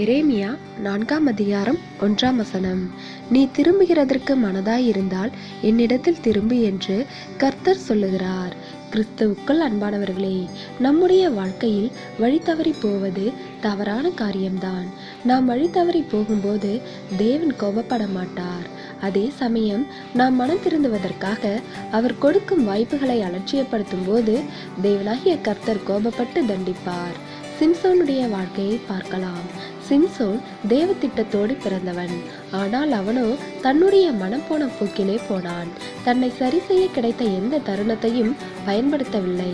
எரேமியா நான்காம் அதிகாரம் ஒன்றாம் வசனம். நீ திரும்புகிறதற்கு மனதாயிருந்தால் என்னிடத்தில் திரும்பு என்று கர்த்தர் சொல்லுகிறார். கிறிஸ்துவுக்குள் அன்பானவர்களே நம்முடைய வாழ்க்கையில் வழி தவறி போவது தவறான காரியம்தான். நாம் வழி தவறி போகும்போது தேவன் கோபப்பட மாட்டார். அதே சமயம் நாம் மனம் திருந்துவதற்காக அவர் கொடுக்கும் வாய்ப்புகளை அலட்சியப்படுத்தும் போது தேவனாகிய கர்த்தர் கோபப்பட்டு தண்டிப்பார். சிம்சோனுடைய வாழ்க்கையை பார்க்கலாம். சிம்சோன் தேவ திட்டத்தோடு பிறந்தவன். ஆனால் அவனோ தன்னுடைய மனம் போன போக்கிலே போனான். தன்னை சரி செய்ய கிடைத்த எந்த தருணத்தையும் பயன்படுத்தவில்லை.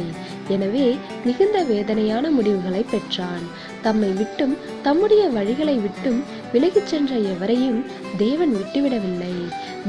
எனவே மிகுந்த வேதனையான முடிவுகளை பெற்றான். தம்மை விட்டும் தம்முடைய வழிகளை விட்டும் விலகிச் சென்ற எவரையும் தேவன் விட்டுவிடவில்லை.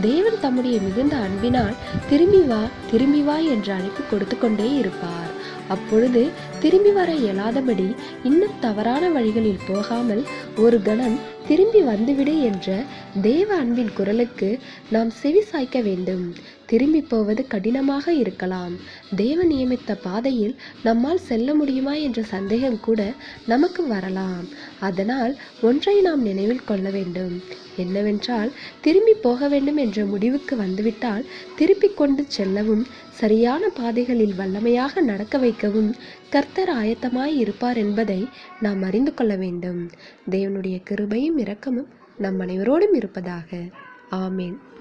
தேவன் தம்முடைய மிகுந்த அன்பினால் திரும்பி வா திரும்பி வா என்று அழைப்பு கொடுத்து கொண்டே இருப்பார். அப்பொழுது திரும்பி வர இயலாதபடி இன்னும் தவறான வழிகளில் போகாமல் ஒரு கணம் திரும்பி வந்துவிடு என்ற தேவ அன்பின் குரலுக்கு நாம் செவி சாய்க்க வேண்டும். திரும்பி போவது கடினமாக இருக்கலாம். தேவ நியமித்த பாதையில் நம்மால் செல்ல முடியுமா என்ற சந்தேகம் கூட நமக்கு வரலாம். அதனால் ஒன்றை நாம் நினைவில் கொள்ள வேண்டும். என்னவென்றால் திரும்பி போக வேண்டும் என்ற முடிவுக்கு வந்துவிட்டால் திருப்பிக் கொண்டு செல்லவும் சரியான பாதைகளில் வல்லமையாக நடக்க வைக்கவும் கர்த்தர் ஆயத்தமாய் இருப்பார் என்பதை நாம் அறிந்து கொள்ள வேண்டும். தேவனுடைய கிருபையும் இரக்கமும் நம் அனைவரோடும் இருப்பதாக. ஆமேன்.